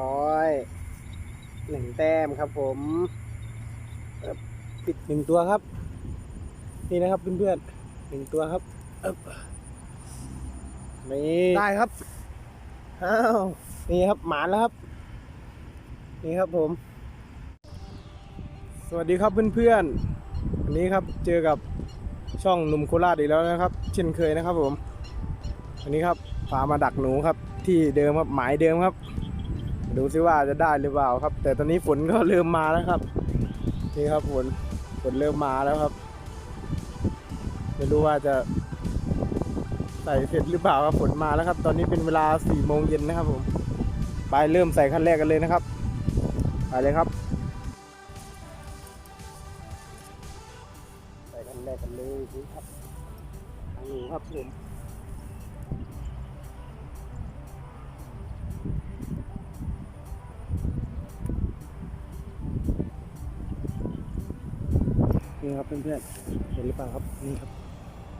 ร้อยหนึ่งแต้มครับผมเอิบปิดหนึ่งตัวครับ นี่นะครับเพื่อนๆหนึ่งตัวครับเอิบนี่ได้ครับอ้าวนี่ครับหมานแล้วครับ นี่ครับผม สวัสดีครับเพื่อนๆวันนี้ครับเจอกับช่องหนุ่มโคราชอีกแล้วนะครับ เช่นเคยนะครับผมวันนี้ครับพามาดักหนูครับ ที่เดิมครับหมายเดิมครับ ดูซิว่าจะได้หรือเปล่าครับ แต่ตอนนี้ฝนก็เริ่มมาแล้วครับ นี่ครับฝนฝนเริ่มมาแล้วครับไม่รู้ว่าจะใส่เสร็จหรือเปล่าครับฝนมาแล้วครับ ตอนนี้เป็นเวลาสี่โมงเย็นนะครับผมไปเริ่มใส่ขั้นแรกกันเลยนะครับไปเลยครับใส่ขั้นแรกกันเลยนี่ครับอันนี้ครับผม นี่ครับเพื่อนๆเห็นหรือเปล่าครับนี่ครับ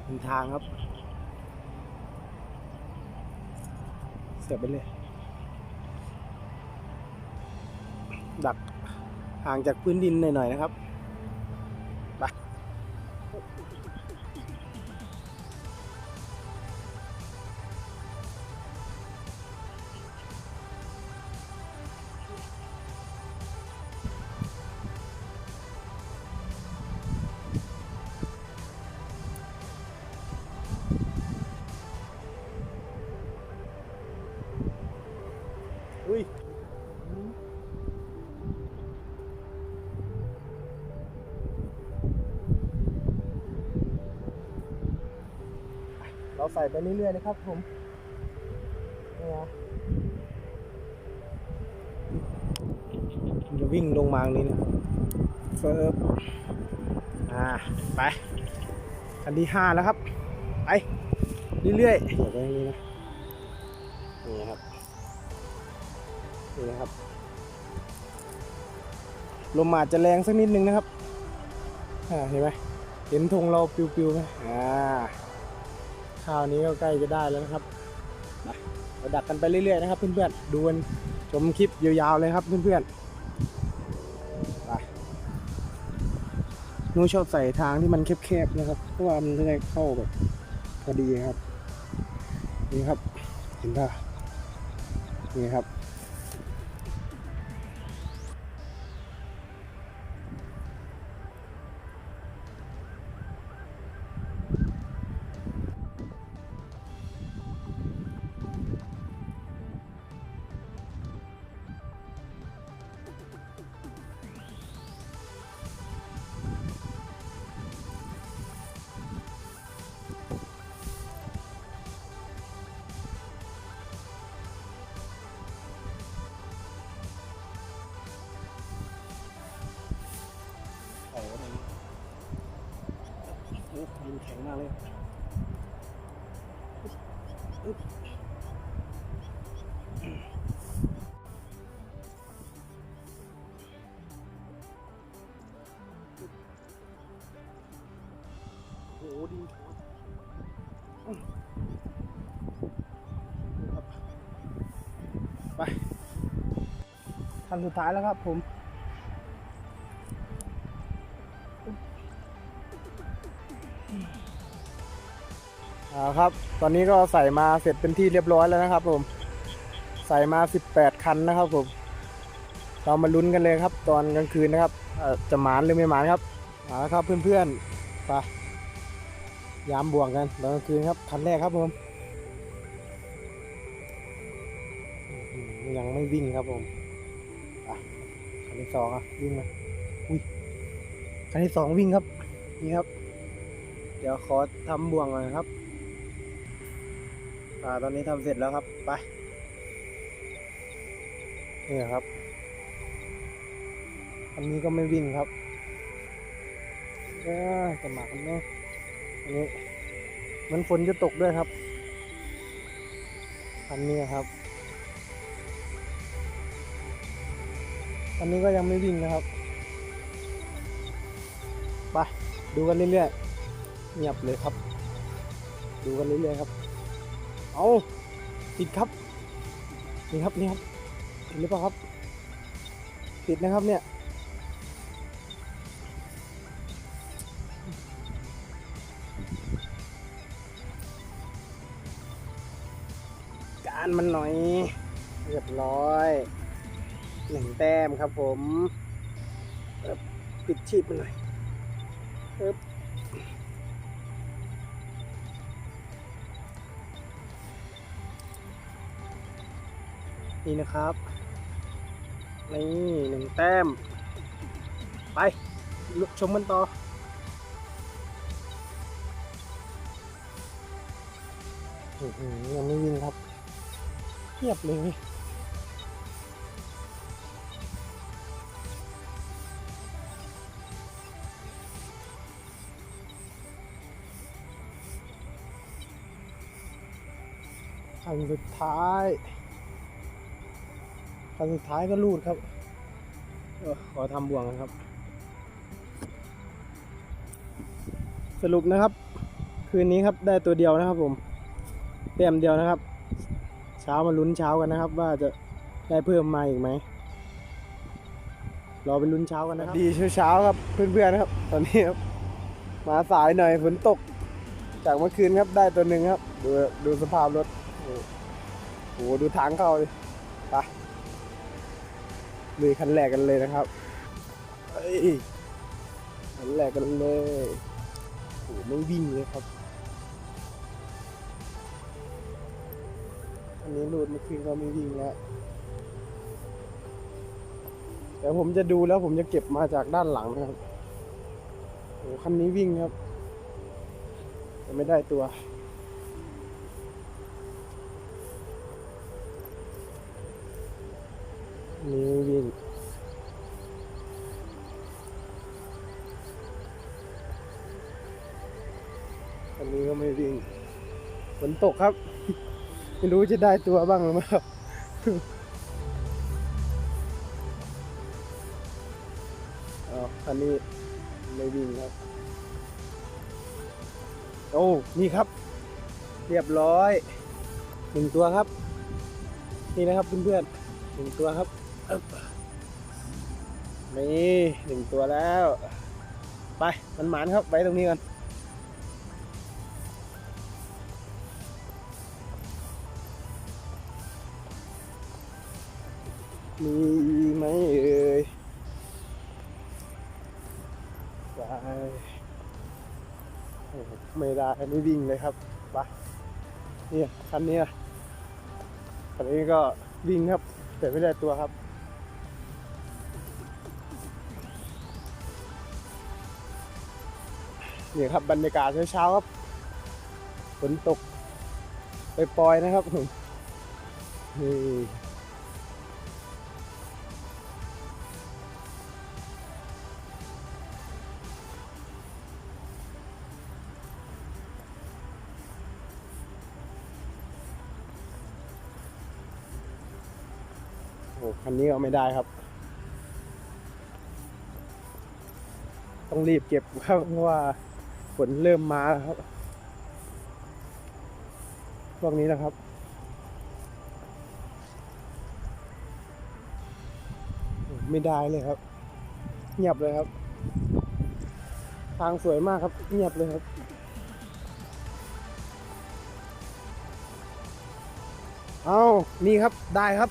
เป็นทางครับ เสียบไปเลย ดักห่างจากพื้นดินหน่อยๆนะครับไป อุ้ยเราใส่ไปเรื่อยๆนะครับผมนี่นะจะวิ่งลงมาตรงนี้นะเฟิร์บอ่า ไป คันที่ห้าแล้วครับ เรื่อยๆเดี๋ยวไปตรงนี้นะนี่นะครับนี่นะครับ ลมอาจจะแรงสักนิดนึงนะครับอ่าเห็นไหมเห็นธงเราปิวๆไหมอ่าข้าวนี้ก็ใกล้จะได้แล้วนะครับไปเราดักกันไปเรื่อยๆนะครับเพื่อนๆดูกันชมคลิปยาวๆเลยครับเพื่อนๆไปนูชอบใส่ทางที่มันแคบๆนะครับเพราะว่ามันจะได้เข้าแบบ พอดีครับ นี่ครับ เห็นป่ะนี่ครับ ดินแข็งมากเลยโอ้โหดินแข็งอื้อครับไปขั้นสุดท้ายแล้วครับผม อ่าครับ ตอนนี้ก็ใส่มาเสร็จเป็นที่เรียบร้อยแล้วนะครับ ผม ใส่มา 18 คันนะครับ ผม เรามาลุ้นกันเลยครับ ตอนกลางคืนนะครับจะหมานหรือไม่หมานครับเอาละครับเพื่อนๆไปยามบ่วกกันตอนกลางคืนครับคันแรกครับผมยังไม่วิ่งครับผมอะคันที่สองอะวิ่งมาอุ้ยคันที่สองวิ่งครับ นี่ครับ เดี๋ยวขอทำบ่วงหน่อยครับ อ่าตอนนี้ทำเสร็จแล้วครับ ไป นี่ครับ อันนี้ก็ไม่วิ่งครับเอ้ยจะหมากันเนาะอันนี้มันฝนจะตกด้วยครับ อันนี้ครับ อันนี้ก็ยังไม่วิ่งนะครับ ไป ดูกันเรื่อยๆเงียบเลยครับ ดูกันเรื่อยๆครับ เอาติดครับ นี่ครับนี่ครับเห็นหรือเปล่าครับ ติดนะครับเนี่ย การมันหน่อย เรียบร้อยหนึ่งแต้มครับผม ปิดชีพมันหน่อย นี่นะครับนี่หนึ่งแต้ม ไปลุกชมมันต่ออือยังไม่วิ่งครับเทียบเลยคันสุดท้าย คันสุดท้ายก็รูดครับขอทำบ่วงกันครับ สรุปนะครับ คืนนี้ครับได้ตัวเดียวนะครับผมเต็มเดียวนะครับ เช้ามาลุ้นเช้ากันนะครับ ว่าจะได้เพิ่มมาอีกไหมรอไปลุ้นเช้ากันนะครับ ดีเช้าๆครับเพื่อนๆนะครับ ตอนนี้ครับมาสายหน่อยฝนตก จากเมื่อคืนครับได้ตัวหนึ่งครับ ดูดูสภาพรถโอ้โหดูทางเข้าเลย ลุยคันแรกกันเลยนะครับเฮ้ยคันแรกกันเลยโอ้โหไม่วิ่งเลยครับ อันนี้รูดเมื่อคืนก็ไม่วิ่งแล้วแต่ผมจะดูแล้วผมจะเก็บมาจากด้านหลังนะครับโอ้โหคันนี้วิ่งครับ แต่ไม่ได้ตัว ไม่วิ่งฝนตกครับ ไม่รู้จะได้ตัวบ้างหรือเปล่าอ๋ออันนี้ไม่วิ่งครับ โอ้นี่ครับ เรียบร้อยหนึ่งตัวครับ นี่นะครับเพื่อนๆหนึ่งตัวครับอึ๊บนี่หนึ่งตัวแล้ว ไปมันหมานครับไว้ตรงนี้กัน มีไหมเอ่ยได้ไม่ได้ไม่วิ่งเลยครับไปเนี่ยคันนี้อะคันนี้ก็วิ่งครับ แต่ไม่ได้ตัวครับนี่ครับบรรยากาศเช้าๆครับฝนตกไปปล่อยๆนะครับผมนี่ โอ้คันนี้เอาไม่ได้ครับ ต้องรีบเก็บครับเพราะว่าฝนเริ่มมาแล้วครับพวกนี้นะครับไม่ได้เลยครับ เงียบเลยครับ ทางสวยมากครับ เงียบเลยครับเอานี่ครับ ได้ครับ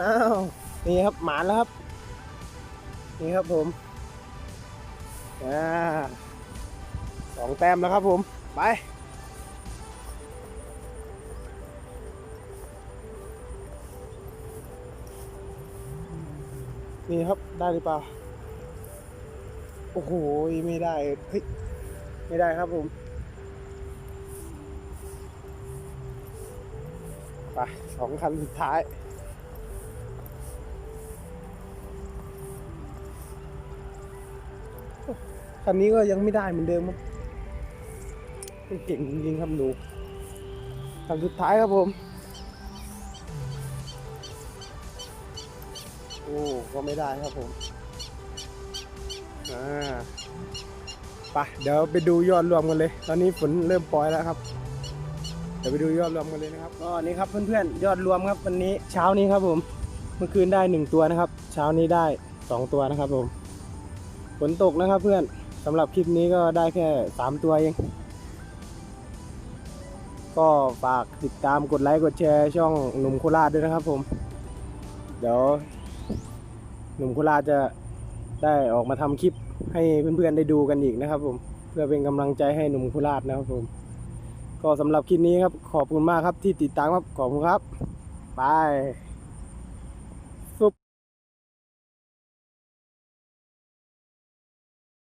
อ้าวนี่ครับหมานแล้วครับ นี่ครับผมอ่าสองแต้มแล้วครับผม ไปนี่ครับได้หรือเปล่า โอ้โหไม่ได้เฮ้ยไม่ได้ครับผมไปสองคันสุดท้าย คันนี้ก็ยังไม่ได้เหมือนเดิมครับเก่งจริงครับหนูคันสุดท้ายครับผม โอ้ก็ไม่ได้ครับผมอ่าไปเดี๋ยวไปดูยอดรวมกันเลย ตอนนี้ฝนเริ่มปล่อยแล้วครับ เดี๋ยวไปดูยอดรวมกันเลยนะครับก็นี่ครับเพื่อนๆยอดรวมครับวันนี้เช้านี้ครับผม เมื่อคืนได้หนึ่งตัวนะครับ เช้านี้ได้สองตัวนะครับผมฝนตกนะครับเพื่อน สำหรับคลิปนี้ก็ได้แค่สามตัวเอง ก็ฝากติดตามกดไลค์กดแชร์ช่องหนุ่มโคราชด้วยนะครับผม เดี๋ยวหนุ่มโคราชจะได้ออกมาทำคลิปให้เพื่อนๆได้ดูกันอีกนะครับผม เพื่อเป็นกำลังใจให้หนุ่มโคราชนะครับผม ก็สำหรับคลิปนี้ครับขอบคุณมากครับที่ติดตามครับขอบคุณครับบาย